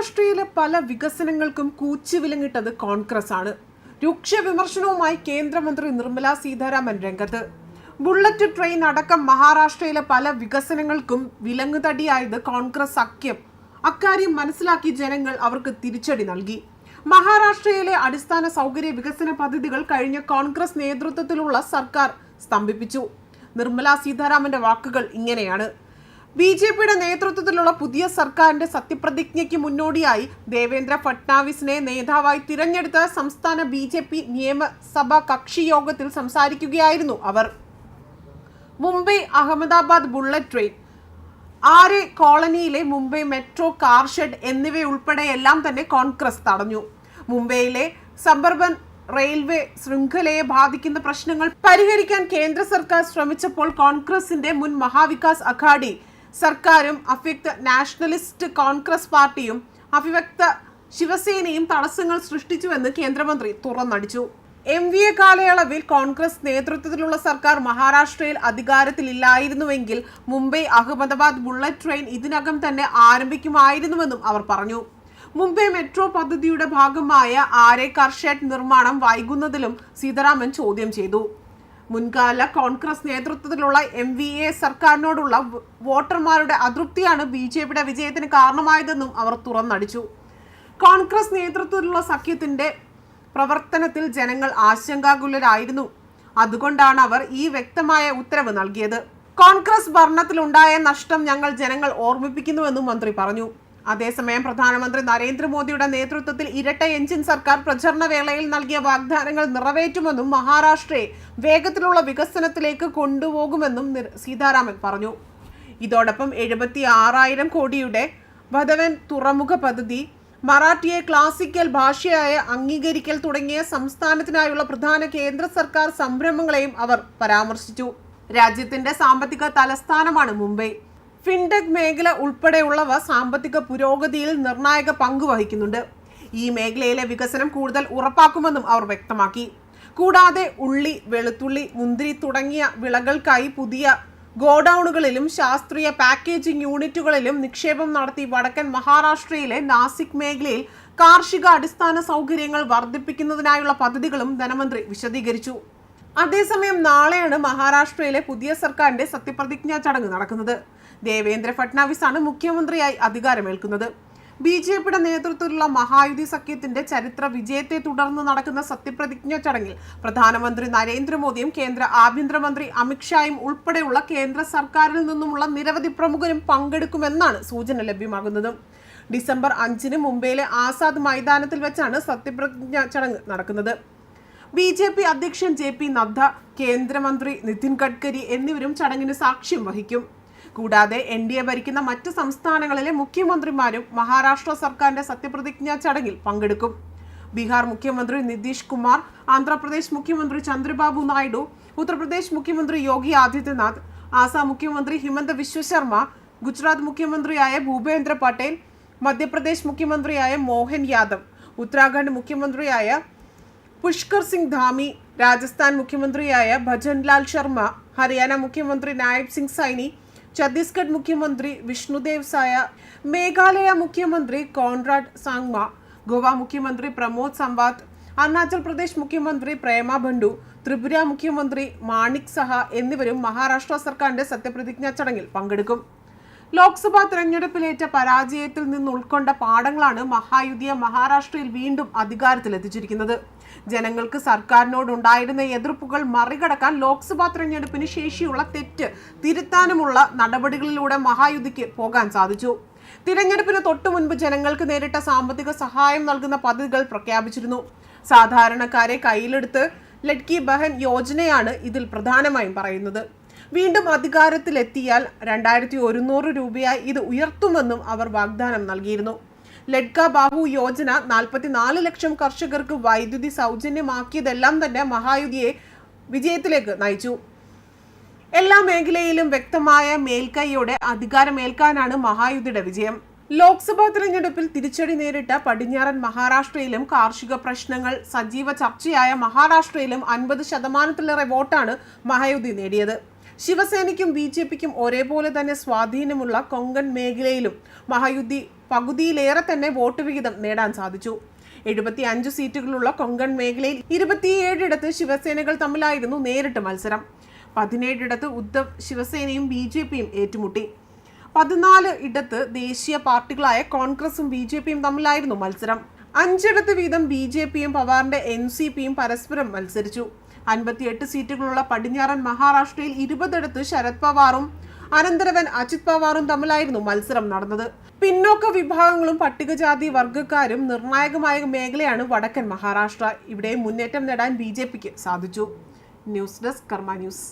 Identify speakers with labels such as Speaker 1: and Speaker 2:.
Speaker 1: മഹാരാഷ്ട്രയിലെ പല വികസനങ്ങൾക്കും കൂച്ചുവിലങ്ങിട്ടത് കോൺഗ്രസ് ആണ്. രൂക്ഷ വിമർശനവുമായി കേന്ദ്രമന്ത്രി നിർമ്മല സീതാരാമൻ രംഗത്ത്. ബുള്ളറ്റ് ട്രെയിൻ അടക്കം മഹാരാഷ്ട്രയിലെ പല വികസനങ്ങൾക്കും വിലങ്ങുതടിയായത് കോൺഗ്രസ് സഖ്യം. അക്കാര്യം മനസ്സിലാക്കി ജനങ്ങൾ അവർക്ക് തിരിച്ചടി നൽകി. മഹാരാഷ്ട്രയിലെ അടിസ്ഥാന സൗകര്യ വികസന പദ്ധതികൾ കഴിഞ്ഞ കോൺഗ്രസ് നേതൃത്വത്തിലുള്ള സർക്കാർ സ്തംഭിപ്പിച്ചു. നിർമ്മല സീതാരാമന്റെ വാക്കുകൾ ഇങ്ങനെയാണ്. ബി ജെ പിയുടെ നേതൃത്വത്തിലുള്ള പുതിയ സർക്കാരിന്റെ സത്യപ്രതിജ്ഞയ്ക്ക് മുന്നോടിയായി ദേവേന്ദ്ര ഫട്നാവിസിനെ നേതാവായി തിരഞ്ഞെടുത്ത സംസ്ഥാന ബി ജെ പി നിയമസഭാ കക്ഷി യോഗത്തിൽ സംസാരിക്കുകയായിരുന്നു അവർ. മുംബൈ അഹമ്മദാബാദ് ബുള്ളറ്റ് ട്രെയിൻ ആരെ കോളനിയിലെ മുംബൈ മെട്രോ കാർ ഷെഡ് എന്നിവയുൾപ്പെടെ എല്ലാം തന്നെ കോൺഗ്രസ് തടഞ്ഞു. മുംബൈയിലെ സബർബൻ റെയിൽവേ ശൃംഖലയെ ബാധിക്കുന്ന പ്രശ്നങ്ങൾ പരിഹരിക്കാൻ കേന്ദ്ര സർക്കാർ ശ്രമിച്ചപ്പോൾ കോൺഗ്രസിന്റെ മുൻ മഹാവികാസ് അഘാഡി സർക്കാരും അഫ്യക്ത നാഷണലിസ്റ്റ് കോൺഗ്രസ് പാർട്ടിയും അഭിവ്യക്ത ശിവസേനയും തടസ്സങ്ങൾ സൃഷ്ടിച്ചുവെന്ന് കേന്ദ്രമന്ത്രി തുറന്നടിച്ചു. എം വി എ കാലയളവിൽ കോൺഗ്രസ് നേതൃത്വത്തിലുള്ള സർക്കാർ മഹാരാഷ്ട്രയിൽ അധികാരത്തിലില്ലായിരുന്നുവെങ്കിൽ മുംബൈ അഹമ്മദാബാദ് ബുള്ളറ്റ് ട്രെയിൻ ഇതിനകം തന്നെ ആരംഭിക്കുമായിരുന്നുവെന്നും അവർ പറഞ്ഞു. മുംബൈ മെട്രോ പദ്ധതിയുടെ ഭാഗമായ ആരെ ഷെഡ് നിർമ്മാണം വൈകുന്നതിലും സീതാരാമൻ ചോദ്യം ചെയ്തു. മുൻകാല കോൺഗ്രസ് നേതൃത്വത്തിലുള്ള എം വി എ സർക്കാരിനോടുള്ള വോട്ടർമാരുടെ അതൃപ്തിയാണ് ബി ജെ പിയുടെ വിജയത്തിന് കാരണമായതെന്നും അവർ തുറന്നടിച്ചു. കോൺഗ്രസ് നേതൃത്വത്തിലുള്ള സഖ്യത്തിന്റെ പ്രവർത്തനത്തിൽ ജനങ്ങൾ ആശങ്കാകുലരായിരുന്നു. അതുകൊണ്ടാണ് അവർ ഈ വ്യക്തമായ ഉത്തരവ് നൽകിയത്. കോൺഗ്രസ് ഭരണത്തിലുണ്ടായ നഷ്ടം ഞങ്ങൾ ജനങ്ങൾ ഓർമ്മിപ്പിക്കുന്നുവെന്നും മന്ത്രി പറഞ്ഞു. അതേസമയം പ്രധാനമന്ത്രി നരേന്ദ്രമോദിയുടെ നേതൃത്വത്തിൽ ഇരട്ട എഞ്ചിൻ സർക്കാർ പ്രചരണ വേളയിൽ നൽകിയ വാഗ്ദാനങ്ങൾ നിറവേറ്റുമെന്നും മഹാരാഷ്ട്രയെ വേഗത്തിലുള്ള വികസനത്തിലേക്ക് കൊണ്ടുപോകുമെന്നും സീതാരാമൻ പറഞ്ഞു. ഇതോടൊപ്പം എഴുപത്തി ആറായിരം കോടിയുടെ ഭദവൻ തുറമുഖ പദ്ധതി മറാഠിയെ ക്ലാസിക്കൽ ഭാഷയായ അംഗീകരിക്കൽ തുടങ്ങിയ സംസ്ഥാനത്തിനായുള്ള പ്രധാന കേന്ദ്ര സർക്കാർ സംരംഭങ്ങളെയും അവർ പരാമർശിച്ചു. രാജ്യത്തിന്റെ സാമ്പത്തിക തലസ്ഥാനമാണ് മുംബൈ. ഫിൻടെക് മേഖല ഉൾപ്പെടെയുള്ളവ സാമ്പത്തിക പുരോഗതിയിൽ നിർണായക പങ്ക് വഹിക്കുന്നുണ്ട്. ഈ മേഖലയിലെ വികസനം കൂടുതൽ ഉറപ്പാക്കുമെന്നും അവർ വ്യക്തമാക്കി. കൂടാതെ ഉള്ളി വെളുത്തുള്ളി മുന്തിരി തുടങ്ങിയ വിളകൾക്കായി പുതിയ ഗോഡൌണുകളിലും ശാസ്ത്രീയ പാക്കേജിംഗ് യൂണിറ്റുകളിലും നിക്ഷേപം നടത്തി വടക്കൻ മഹാരാഷ്ട്രയിലെ നാസിക് മേഖലയിൽ കാർഷിക അടിസ്ഥാന സൗകര്യങ്ങൾ വർദ്ധിപ്പിക്കുന്നതിനായുള്ള പദ്ധതികളും ധനമന്ത്രി വിശദീകരിച്ചു. അതേസമയം നാളെയാണ് മഹാരാഷ്ട്രയിലെ പുതിയ സർക്കാരിന്റെ സത്യപ്രതിജ്ഞാ ചടങ്ങ് നടക്കുന്നത്. ദേവേന്ദ്ര ഫട്നാവിസ് ആണ് മുഖ്യമന്ത്രിയായി അധികാരമേൽക്കുന്നത്. ബി ജെ പിയുടെ നേതൃത്വത്തിലുള്ള മഹായുതി സഖ്യത്തിന്റെ ചരിത്ര വിജയത്തെ തുടർന്ന് നടക്കുന്ന സത്യപ്രതിജ്ഞ ചടങ്ങിൽ പ്രധാനമന്ത്രി നരേന്ദ്രമോദിയും കേന്ദ്ര ആഭ്യന്തരമന്ത്രി അമിത്ഷായും ഉൾപ്പെടെയുള്ള കേന്ദ്ര സർക്കാരിൽ നിന്നുമുള്ള നിരവധി പ്രമുഖരും പങ്കെടുക്കുമെന്നാണ് സൂചന ലഭ്യമാകുന്നത്. ഡിസംബർ അഞ്ചിന് മുംബൈയിലെ ആസാദ് മൈതാനത്തിൽ വെച്ചാണ് സത്യപ്രതിജ്ഞ ചടങ്ങ് നടക്കുന്നത്. ബി ജെ പി അധ്യക്ഷൻ ജെ പി നദ്ദ കേന്ദ്രമന്ത്രി നിതിൻ ഗഡ്കരി എന്നിവരും ചടങ്ങിന് സാക്ഷ്യം വഹിക്കും. കൂടാതെ എൻ ഡി എ ഭരിക്കുന്ന മറ്റ് സംസ്ഥാനങ്ങളിലെ മുഖ്യമന്ത്രിമാരും മഹാരാഷ്ട്ര സർക്കാരിന്റെ സത്യപ്രതിജ്ഞാ ചടങ്ങിൽ പങ്കെടുക്കും. ബീഹാർ മുഖ്യമന്ത്രി നിതീഷ് കുമാർ ആന്ധ്രാപ്രദേശ് മുഖ്യമന്ത്രി ചന്ദ്രബാബു നായിഡു ഉത്തർപ്രദേശ് മുഖ്യമന്ത്രി യോഗി ആദിത്യനാഥ് ആസാം മുഖ്യമന്ത്രി ഹിമന്ത വിശ്വശർമ്മ ഗുജറാത്ത് മുഖ്യമന്ത്രിയായ ഭൂപേന്ദ്ര പട്ടേൽ മധ്യപ്രദേശ് മുഖ്യമന്ത്രിയായ മോഹൻ യാദവ് ഉത്തരാഖണ്ഡ് മുഖ്യമന്ത്രിയായ പുഷ്കർ സിംഗ് ധാമി രാജസ്ഥാൻ മുഖ്യമന്ത്രിയായ ഭജൻലാൽ ശർമ്മ ഹരിയാന മുഖ്യമന്ത്രി നായബ് സിംഗ് സൈനി ഛത്തീസ്ഗഡ് മുഖ്യമന്ത്രി വിഷ്ണുദേവ് സായ മേഘാലയ മുഖ്യമന്ത്രി കോൺറാഡ് സാങ്മ ഗോവ മുഖ്യമന്ത്രി പ്രമോദ് സംവാദ് അരുണാചൽ പ്രദേശ് മുഖ്യമന്ത്രി പ്രേമ ബണ്ടു ത്രിപുര മുഖ്യമന്ത്രി മാണിക് സഹ എന്നിവരും മഹാരാഷ്ട്ര സർക്കാരിന്റെ സത്യപ്രതിജ്ഞാ ചടങ്ങിൽ പങ്കെടുക്കും. ലോക്സഭാ തെരഞ്ഞെടുപ്പിലേറ്റ പരാജയത്തിൽ നിന്ന് ഉൾക്കൊണ്ട പാഠങ്ങളാണ് മഹായുതിയെ മഹാരാഷ്ട്രയിൽ വീണ്ടും അധികാരത്തിലെത്തിച്ചിരിക്കുന്നത്. ജനങ്ങൾക്ക് സർക്കാരിനോടുണ്ടായിരുന്ന എതിർപ്പുകൾ മറികടക്കാൻ ലോക്സഭാ തെരഞ്ഞെടുപ്പിന് ശേഷിയുള്ള തെറ്റ് തിരുത്താനുമുള്ള നടപടികളിലൂടെ മഹായുതിക്ക് പോകാൻ സാധിച്ചു. തിരഞ്ഞെടുപ്പിന് തൊട്ടു മുൻപ് ജനങ്ങൾക്ക് നേരിട്ട സാമ്പത്തിക സഹായം നൽകുന്ന പദ്ധതികൾ പ്രഖ്യാപിച്ചിരുന്നു. സാധാരണക്കാരെ കയ്യിലെടുത്ത് ലഡ്കി ബഹൻ യോജനയാണ് ഇതിൽ പ്രധാനമായും പറയുന്നത്. വീണ്ടും അധികാരത്തിലെത്തിയാൽ രണ്ടായിരത്തി ഒരുന്നൂറ് രൂപയായി ഇത് ഉയർത്തുമെന്നും അവർ വാഗ്ദാനം നൽകിയിരുന്നു. ലഡ്ക ബാഹു യോജന നാൽപ്പത്തിനാല് ലക്ഷം കർഷകർക്ക് വൈദ്യുതി സൗജന്യമാക്കിയതെല്ലാം തന്നെ മഹായുതിയെ വിജയത്തിലേക്ക് നയിച്ചു. എല്ലാ മേഖലയിലും വ്യക്തമായ മേൽക്കൈയോടെ അധികാരമേൽക്കാനാണ് മഹായുതിയുടെ വിജയം. ലോക്സഭാ തിരഞ്ഞെടുപ്പിൽ തിരിച്ചടി നേരിട്ട പടിഞ്ഞാറൻ മഹാരാഷ്ട്രയിലും കാർഷിക പ്രശ്നങ്ങൾ സജീവ ചർച്ചയായ മഹാരാഷ്ട്രയിലും അൻപത് ശതമാനത്തിലേറെ വോട്ടാണ് മഹായുതി നേടിയത്. ശിവസേനയ്ക്കും ബി ജെ പിക്കും ഒരേപോലെ തന്നെ സ്വാധീനമുള്ള കൊങ്കൺ മേഖലയിലും മഹായുദ്ധി പകുതിയിലേറെ തന്നെ വോട്ട് വിഹിതം നേടാൻ സാധിച്ചു. എഴുപത്തി അഞ്ച് സീറ്റുകളുള്ള കൊങ്കൺ മേഖലയിൽ ഇരുപത്തിയേഴിടത്ത് ശിവസേനകൾ തമ്മിലായിരുന്നു നേരിട്ട് മത്സരം. പതിനേഴിടത്ത് ഉദ്ധവ് ശിവസേനയും ബി ജെ പിയും ഏറ്റുമുട്ടി. പതിനാല് ഇടത്ത് ദേശീയ പാർട്ടികളായ കോൺഗ്രസും ബി ജെ പിയും തമ്മിലായിരുന്നു മത്സരം. അഞ്ചിടത്ത് വീതം ബി ജെ പിയും പവാറിന്റെ എൻ സി പിയും പരസ്പരം മത്സരിച്ചു. അൻപത്തിയെട്ട് സീറ്റുകളുള്ള പടിഞ്ഞാറൻ മഹാരാഷ്ട്രയിൽ ഇരുപതിടത്ത് ശരത് പവാറും അനന്തരവൻ അജിത് പവാറും തമ്മിലായിരുന്നു മത്സരം നടന്നത്. പിന്നോക്ക വിഭാഗങ്ങളും പട്ടികജാതി വർഗക്കാരും നിർണായകമായ മേഖലയാണ് വടക്കൻ മഹാരാഷ്ട്ര. ഇവിടെ മുന്നേറ്റം നേടാൻ ബി സാധിച്ചു. News desk Karma news.